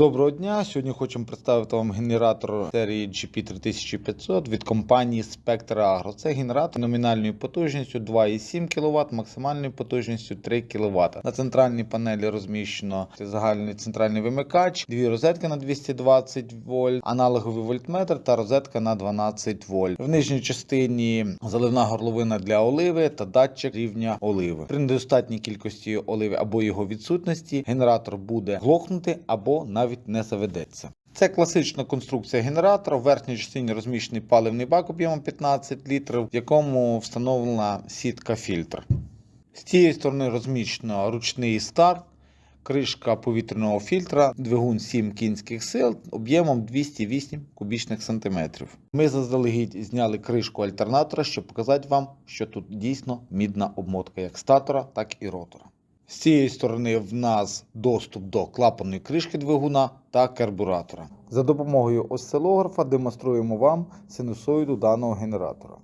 Доброго дня! Сьогодні хочемо представити вам генератор серії GP3500 від компанії Spectre Agro. Це генератор номінальною потужністю 2,7 кВт, максимальною потужністю 3 кВт. На центральній панелі розміщено загальний центральний вимикач, дві розетки на 220 вольт, аналоговий вольтметр та розетка на 12 вольт. В нижній частині заливна горловина для оливи та датчик рівня оливи. При недостатній кількості оливи або його відсутності генератор буде глохнути або навіть не заведеться. Це класична конструкція генератора. В верхній частині розміщений паливний бак об'ємом 15 літрів, в якому встановлена сітка фільтр. З цієї сторони розміщено ручний старт, кришка повітряного фільтра, двигун 7 кінських сил об'ємом 208 кубічних сантиметрів. Ми заздалегідь зняли кришку альтернатора, щоб показати вам, що тут дійсно мідна обмотка як статора, так і ротора. З цієї сторони в нас доступ до клапаної кришки двигуна та карбуратора. За допомогою осцилографа демонструємо вам синусоїду даного генератора.